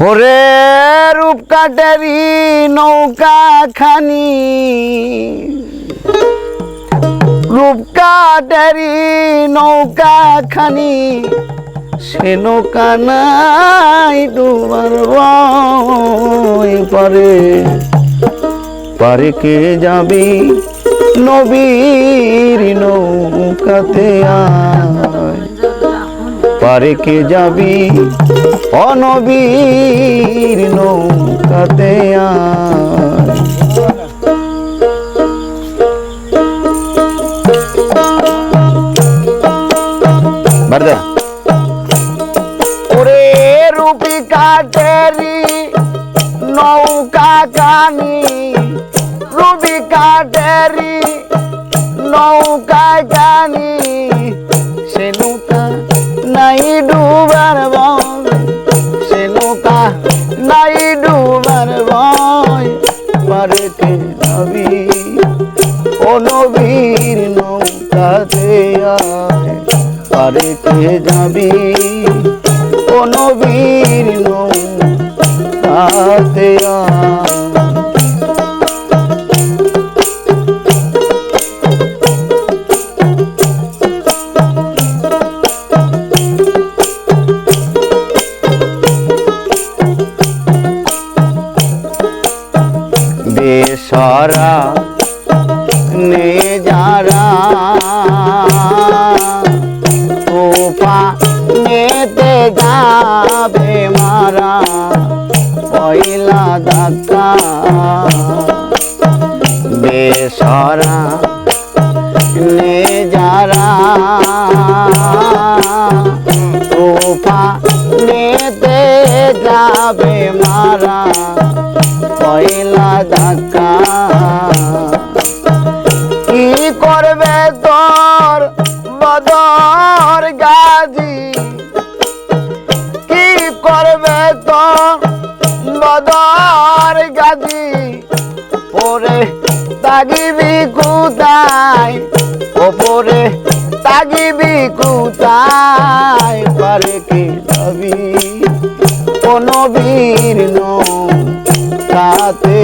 ওরে রূপকাটারি নৌকা খানি। রূপকাটারি নৌকা খানি। সে নৌকা নাই ভয় পারে। পারে কে যাবি নবীর নৌকাতে আয় পারে কে যাবি? অনবীর নৌকাতে ওরে রূপি কাটেরি নৌকা কানি। রুবি কাটেরি নৌকা কানি। সে নৌকা নাই ডুবার ভয় সে নৌকা নাই ডুবার ভয় পারে কে নবী, ও নবীর নৌকাতে আয়। পারে কে যাবি, ও নবীর নৌকাতে আয়। বেসরা নে যারা তোপা নেতে যাবে মারা পয়লা ধাক্কা বেসরা নে যারা তোপা নেতে যাবে মারা পয়লা ধাক্কা ওরে তাগিবি কুতায় ওপরে তাগিবি কুতায় পারে কি যাবি কোনো বীর কাতে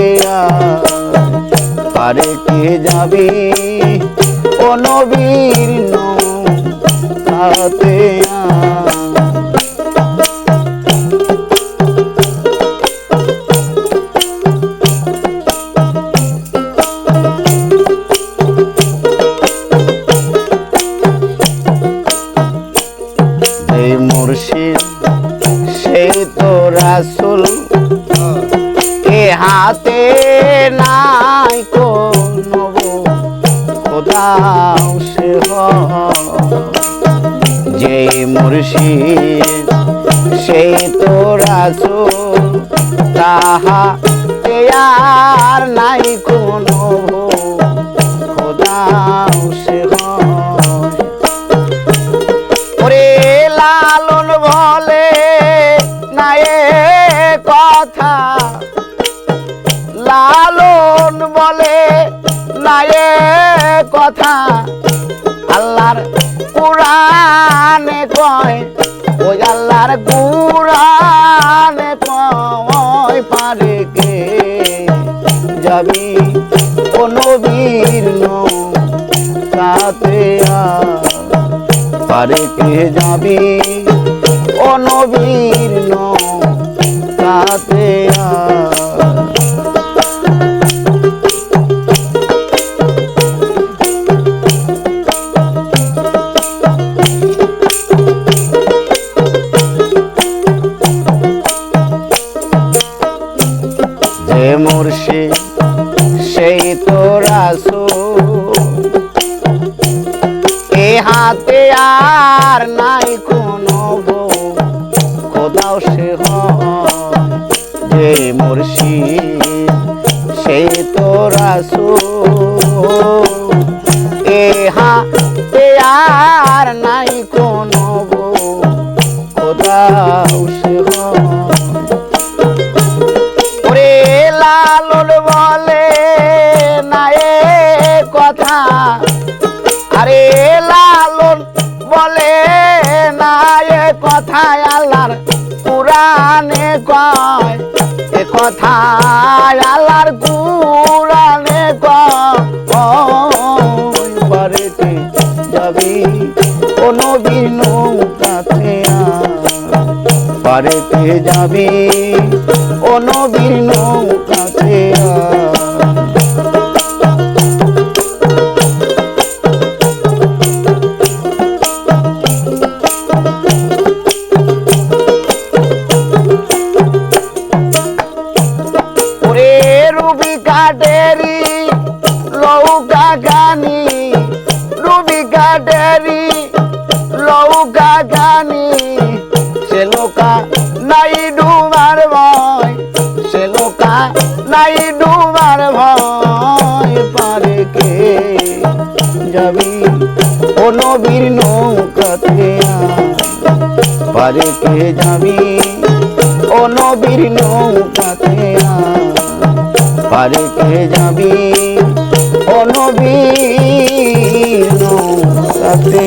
পারে কে যাবি? কোনো বীর কাতে এই খোদাও সে যে মুর্শিদ, সেই তো রাসুল তাহা নাই কোনো খোদাও সে ওরে লালন বলে কোরআনে কয়, ওই আল্লাহর কোরআনে কয় পারে কে? যাবি ও নবীর সাথে পারে কে যাবি? ও নবীর সাথে যে মুর্শিদ সেই তো রাসু এ হাতে আর নাই কোনো বউ। কোথাও সে হয় কথা। আরে লালন বলে না, এ কথায় আল্লাহর কুরানে কয়। এ কথা আল্লাহর কুরানে কয়। বাড়িতে যাবি, ও নবীর নৌকাতে বাড়িতে যাবি, ও নবীর নৌকাতে রুবি কাটেরি লৌকা গানি, সে লোকা নাই ডুবার ভয়, সে লোকা নাই ডুবার ভয়, পারে কে যাবি? ও নবীর নৌকাতে পারে কে যাবি? ও নবীর নৌকাতে পারে কে যাবি? ও নবীর নৌকাতে